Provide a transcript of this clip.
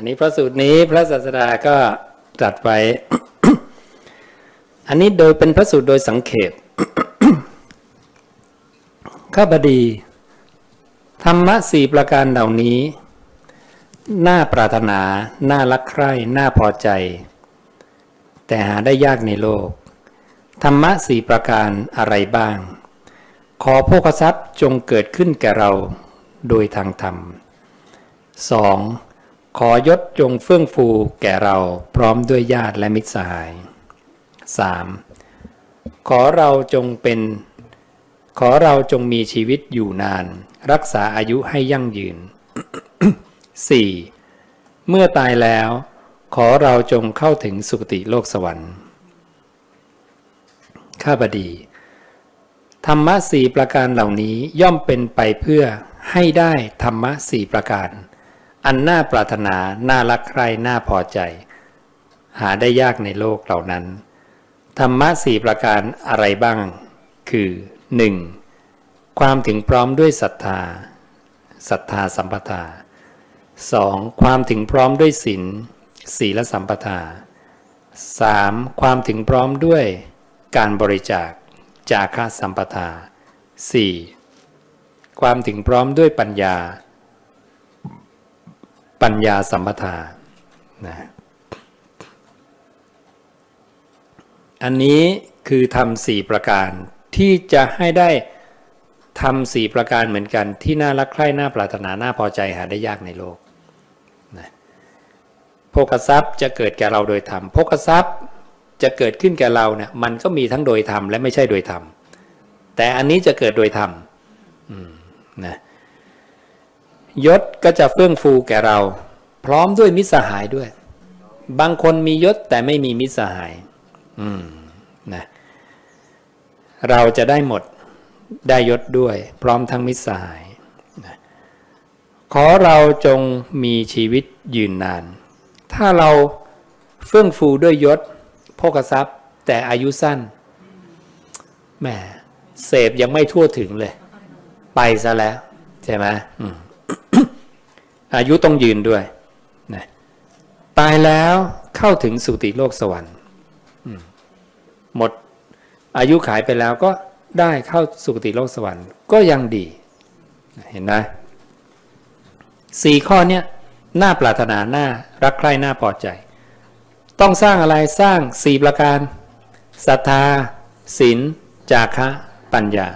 อันนี้พระสูตรนี้พระศาสดาก็ตรัสไว้ อันนี้โดยเป็นพระสูตรโดยสังเขปข้าบดี ธรรมะสี่ประการเหล่านี้น่าปรารถนา น่ารักใคร่ น่าพอใจ แต่หาได้ยากในโลก ธรรมะสี่ประการอะไรบ้าง ขอโภคทรัพย์จงเกิดขึ้นแก่เราโดยทางธรรม 2. ขอยศจงเฟื่องฟูแก่เราพร้อมด้วยญาติและมิตรสหาย 3. ขอเราจงเป็น ขอเราจงมีชีวิตอยู่นาน รักษาอายุให้ยั่งยืน 4. เมื่อตายแล้ว ขอเราจงเข้าถึงสุคติโลกสวรรค์ ข้าบดี ธรรมะสี่ประการเหล่านี้ย่อมเป็นไปเพื่อให้ได้ธรรมะสี่ประการ อันน่าปรารถนา น่ารักใคร่น่าพอใจ หาได้ยากในโลกเหล่านั้น ธรรมะสี่ประการอะไรบ้าง คือ 1. ความถึงพร้อมด้วยศรัทธา ศรัทธาสัมปทา 2. ความถึงพร้อมด้วยศีล ศีลสัมปทา 3. ความถึงพร้อมด้วยการบริจาค จาคะสัมปทา 4. ความถึงพร้อมด้วยปัญญา ปัญญาสัมปทานะอันนี้คือทำสี่ประการที่จะให้ได้ทำสี่ประการเหมือนกัน ที่น่ารักใคร่น่าปรารถนาน่าพอใจหาได้ยากในโลกนะโภคทรัพย์จะเกิดแก่เราโดยธรรมโภคทรัพย์จะเกิดขึ้นแก่เราเนี่ยมันก็มีทั้งโดยธรรมและไม่ใช่โดยธรรมแต่อันนี้จะเกิดโดยธรรมอืมนะ ยศก็จะเฟื่องฟูแก่เรา พร้อมด้วยมิสหายด้วย บางคนมียศแต่ไม่มีมิสหาย อืมนะเราจะได้หมดได้ยศด้วย พร้อมทั้งมิตรสหายนะขอเราจงมีชีวิตยืนนาน ถ้าเราเฟื่องฟูด้วยยศโภคทรัพย์ แต่อายุสั้นแหมเสพยังไม่ทั่วถึงเลย ไปซะแล้ว ใช่ไหมอืม อายุต้องยืนด้วยนะตายแล้วเข้าถึงสุติโลกสวรรค์หมดอายุขายไปแล้วก็ได้เข้าสุติโลกสวรรค์ ก็ยังดี เห็นไหมสี่ข้อเนี้ยน่าปรารถนาน่ารักใคร่น่าพอใจ ต้องสร้างอะไรสร้างสี่ประการศรัทธาศีลจาคะ ปัญญา